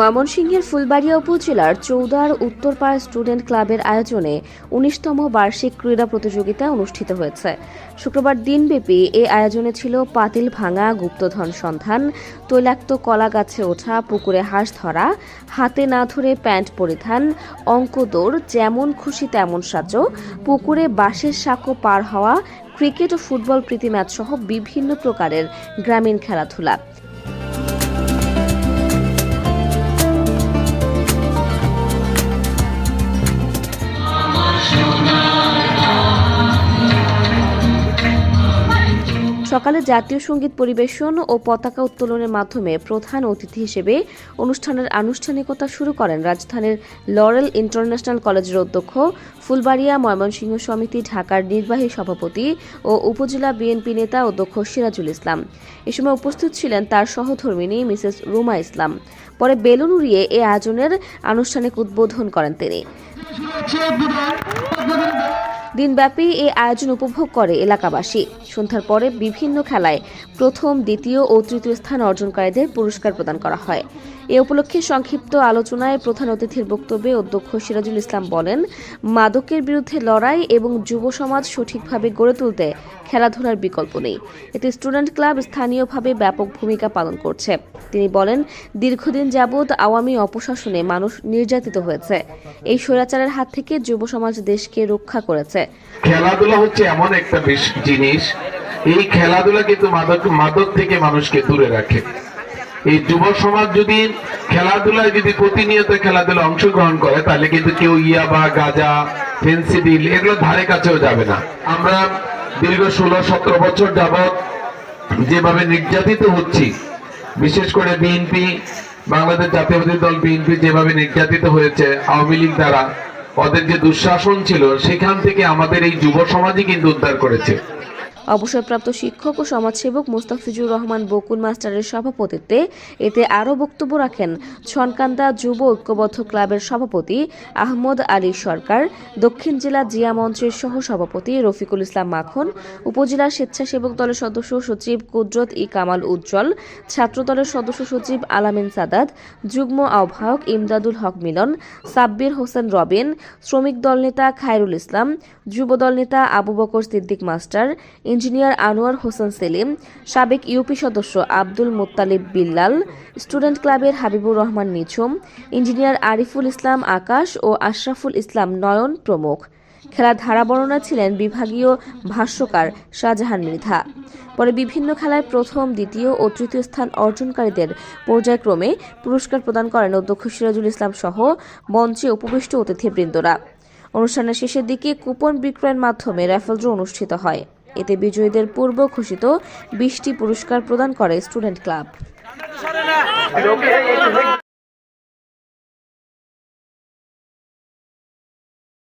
ময়মনসিংহের ফুলবাড়িয়া উপজেলার চৌদার উত্তরপাড়া স্টুডেন্ট ক্লাবের আয়োজনে উনিশতম বার্ষিক ক্রীড়া প্রতিযোগিতা অনুষ্ঠিত হয়েছে। শুক্রবার দিনব্যাপী এই আয়োজনে ছিল পাতিল ভাঙা, গুপ্তধন সন্ধান, তৈলাক্ত কলা গাছে ওঠা, পুকুরে হাঁস ধরা, হাতে না ধরে প্যান্ট পরিধান, অঙ্ক দৌড়, যেমন খুশি তেমন সাজো, পুকুরে বাঁশের সাঁকো পার হওয়া, ক্রিকেট ও ফুটবল প্রীতি ম্যাচ সহ বিভিন্ন প্রকারের গ্রামীণ খেলাধুলা। সকালে জাতীয় সংগীত পরিবেশন ও পতাকা উত্তোলনের মাধ্যমে প্রধান অতিথি হিসেবে অনুষ্ঠানের আনুষ্ঠানিকতা শুরু করেন রাজধানীর লরেল ইন্টারন্যাশনাল কলেজের অধ্যক্ষ ফুলবাড়িয়া ময়মনসিংহ সমিতি ঢাকার নির্বাহী সভাপতি ও উপজেলা বিএনপি নেতা অধ্যক্ষ সিরাজুল ইসলাম এ সময় উপস্থিত ছিলেন তার সহধর্মিণী মিসেস রুমা ইসলাম পরে বেলুন উড়িয়ে এ আয়োজনের আনুষ্ঠানিক উদ্বোধন করেন তিনি দিনব্যাপী এই আয়োজন উপভোগ করে এলাকাবাসী। সন্ধ্যার পরে বিভিন্ন খেলায় প্রথম, দ্বিতীয় ও তৃতীয় স্থান অর্জনকারীদের পুরস্কার প্রদান করা হয়। এ উপলক্ষে সংক্ষিপ্ত আলোচনায় প্রধান অতিথির বক্তব্যে অধ্যক্ষ সিরাজুল ইসলাম বলেন, মাদকের বিরুদ্ধে লড়াই এবং যুব সমাজ সঠিকভাবে গড়ে তুলতে খেলাধুলার বিকল্প নেই। এতে স্টুডেন্ট ক্লাব স্থানীয়ভাবে ব্যাপক ভূমিকা পালন করছে। তিনি বলেন, দীর্ঘদিন যাবৎ আওয়ামী অপশাসনে মানুষ নির্যাতিত হয়েছে। এই স্বৈরাচারের হাত থেকে যুব সমাজ দেশকে রক্ষা করেছে। খেলাধুলা হচ্ছে এমন একটা জিনিস। এই খেলাধুলা কিন্তু মাদক মাদক থেকে মানুষকে দূরে রাখে। এই যুব সমাজ যদি খেলাধুলায় যদি প্রতিনিয়ত খেলাধুলা অংশগ্রহণ করে, তাহলে কিন্তু কেউ ইয়াবা গাজা ফেন্সিডিল এগুলো ধারে কাছেও যাবে না। আমরা দীর্ঘ ষোলো, সতেরো বছর যাবৎ যেভাবে নির্যাতিত হচ্ছি, বিশেষ করে বিএনপি বাংলাদেশ জাতীয়বাদী দল বিএনপি যেভাবে নির্যাতিত হয়েছে, আওয়ামী লীগ দ্বারা, ওদের যে দুঃশাসন ছিল, সেখান থেকে আমাদের এই যুব সমাজই কিন্তু উদ্ধার করেছে। অবসরপ্রাপ্ত শিক্ষক ও সমাজসেবক মোস্তাফিজুর রহমান বকুল মাস্টারের সভাপতিত্বে এতে আরও বক্তব্য রাখেন ছনকান্দা যুব ঐক্যবদ্ধ ক্লাবের সভাপতি আহমদ আলী সরকার, দক্ষিণ জেলা জিয়া মঞ্চের সহ সভাপতি রফিকুল ইসলাম মাখন, উপজেলা স্বেচ্ছাসেবক দলের সদস্য সচিব কুদরত ই কামাল উজ্জ্বল ছাত্রদলের সদস্য সচিব আলামিন সাদাত, যুগ্ম আহ্বায়ক ইমদাদুল হক মিলন, সাব্বির হোসেন রবিন, শ্রমিক দল নেতা খায়রুল ইসলাম যুবদল নেতা আবু বকর সিদ্দিক মাস্টার ইঞ্জিনিয়ার আনোয়ার হোসেন সেলিম, সাবেক ইউপি সদস্য আব্দুল মোত্তালিব বিল্লাল, স্টুডেন্ট ক্লাবের হাবিবুর রহমান নিঝুম, ইঞ্জিনিয়ার আরিফুল ইসলাম আকাশ ও আশরাফুল ইসলাম নয়ন প্রমুখ। খেলার ধারা বর্ণনা ছিলেন বিভাগীয় ভাষ্যকার শাহজাহান মৃধা পরে বিভিন্ন খেলায় প্রথম, দ্বিতীয় ও তৃতীয় স্থান অর্জনকারীদের পর্যায়ক্রমে পুরস্কার প্রদান করেন অধ্যক্ষ সিরাজুল ইসলাম সহ মঞ্চে উপবিষ্ট অতিথিবৃন্দরা। অনুষ্ঠানের শেষের দিকে কুপন বিক্রয়ের মাধ্যমে র্যাফেল ড্র অনুষ্ঠিত হয়। এতে বিজয়ীদের পূর্ব ঘোষিত বিশটি পুরস্কার প্রদান করে স্টুডেন্ট ক্লাব।